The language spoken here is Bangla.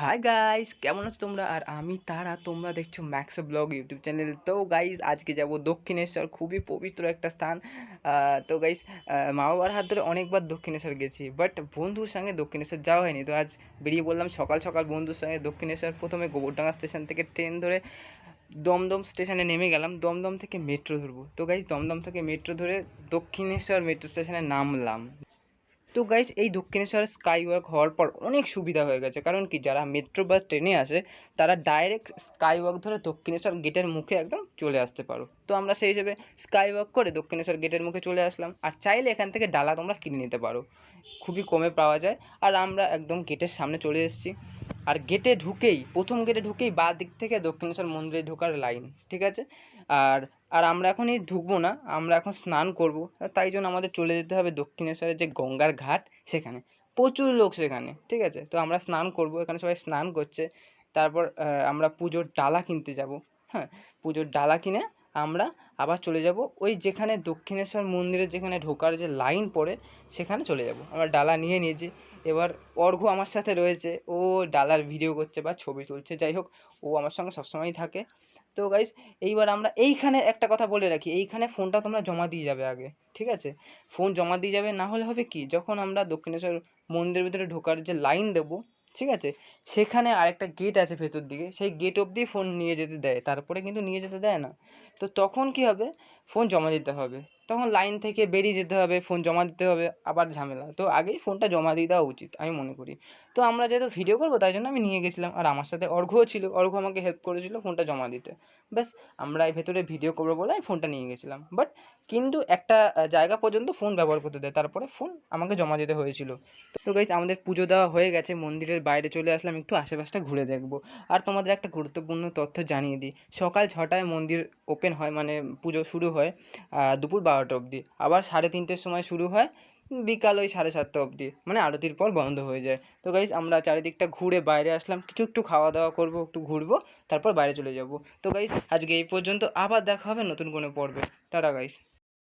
হাই গাইস কেমন আছো তোমরা? আর আমি তারা, তোমরা দেখছ ম্যাক্সো ব্লগ ইউটিউব চ্যানেল তো গাইস আজকে যাব দক্ষিণেশ্বর, খুবই পবিত্র একটা স্থান। তো গাইস মা বাবার হাত ধরে অনেকবার দক্ষিণেশ্বর গেছি বাট বন্ধুর সঙ্গে দক্ষিণেশ্বর যাওয়া হয়নি। তো আজ বেরিয়ে বললাম সকাল সকাল বন্ধুর সঙ্গে দক্ষিণেশ্বর। প্রথমে গোবরডাঙ্গা স্টেশন থেকে ট্রেন ধরে দমদম স্টেশনে নেমে গেলাম। দমদম থেকে মেট্রো ধরবো। তো গাইস দমদম থেকে মেট্রো ধরে দক্ষিণেশ্বর মেট্রো স্টেশনে নামলাম। তো গাইজ এই দক্ষিণেশ্বর স্কাই ওয়াক হওয়ার পর অনেক সুবিধা হয়ে গেছে। কারণ কি, যারা মেট্রো বা ট্রেনে আসে, তারা ডাইরেক্ট স্কাই ওয়াক ধরে দক্ষিণেশ্বর গেটের মুখে একদম চলে আসতে পারো। তো আমরা সেই হিসেবে স্কাই ওয়াক করে দক্ষিণেশ্বর গেটের মুখে চলে আসলাম। আর চাইলে এখান থেকে ডালা তোমরা কিনে নিতে পারো। খুবই কমে পাওয়া যায়। আর আমরা একদম গেটের সামনে চলে এসেছি। আর গেটে ঢুকেই, প্রথম গেটে ঢুকেই বাঁ দিক থেকে দক্ষিণেশ্বর মন্দিরে ঢোকার লাইন ঠিক আছে? আর আর আমরা এখন এই ঢুকবো না, আমরা এখন স্নান করব, তাই জন্য আমাদের চলে যেতে হবে দক্ষিণেশ্বরের যে গঙ্গার ঘাট সেখানে। প্রচুর লোক সেখানে, ঠিক আছে? তো আমরা স্নান করব, এখানে সবাই স্নান করছে, তারপর আমরা পুজোর ডালা কিনতে যাব হ্যাঁ? পুজোর ডালা কিনে আমরা আবার চলে যাব ওই যেখানে দক্ষিণেশ্বর মন্দিরের যেখানে ঢোকার যে লাইন পড়ে, সেখানে চলে যাব। আমরা ডালা নিয়ে নিয়েছি। এবার অর্ঘ আমার সাথে রয়েছে। ও ডালার ভিডিও করছে বা ছবি তুলছে। যাই হোক, ও আমার সঙ্গে সবসময়ই থাকে। তো গাইজ এইবার আমরা এইখানে একটা কথা বলে রাখি। এইখানে ফোনটা তোমরা জমা দিয়ে যাবে আগে, ঠিক আছে? ফোন জমা দিয়ে যাবে না হলে হবে কি? যখন আমরা দক্ষিণেশ্বর মন্দিরের ভিতরে ঢোকার যে লাইন দেবো ঠিক আছে? সেখানে আরেকটা গেট আছে ভেতর দিকে। সেই গেট অবধি ফোন নিয়ে যেতে দেয়। তারপরে কিন্তু নিয়ে যেতে দেয় না। তো তখন কি হবে? ফোন জমা দিতে হবে। তখন লাইন থেকে বেরিয়ে যেতে হবে ফোন জমা দিতে হবে, আবার ঝামেলা। তো আগেই ফোনটা জমা দিয়ে দেওয়া উচিত, আমি মনে করি। তো আমরা যেহেতু ভিডিও করব, তাই জন্য আমি নিয়ে গেছিলাম। আর আমার সাথে অর্ঘ্যও ছিল অর্ঘ্য আমাকে হেল্প করেছিল ফোনটা জমা দিতে। ব্যাস, আমরা এই ভেতরে ভিডিও করব বলে আমি ফোনটা নিয়ে গেছিলাম। বাট কিন্তু একটা জায়গা পর্যন্ত ফোন ব্যবহার করতে দেয়, তারপরে ফোন আমাকে জমা দিতে হয়েছিল। তো গাইজ আমাদের পুজো দেওয়া হয়ে গেছে, মন্দিরের বাইরে চলে আসলাম, একটু আশেপাশটা ঘুরে দেখব। আর তোমাদের একটা গুরুত্বপূর্ণ তথ্য জানিয়ে দিই। সকাল ছটায় মন্দির ওপেন হয় মানে পুজো শুরু হয় দুপুর বারোটা অবধি। আবার সাড়ে তিনটের সময় শুরু হয়, বিকাল ওই সাড়ে সাতটা অবধি। মানে আরতির পর বন্ধ হয়ে যায়। তো গাইজ আমরা চারিদিকটা ঘুরে বাইরে আসলাম, কিছু একটু খাওয়া দাওয়া করব, একটু ঘুরবো, তারপর বাইরে চলে যাব। তো গাইজ আজকে এই পর্যন্ত আবার দেখা হবে নতুন কোনো পর্বে। Tata guys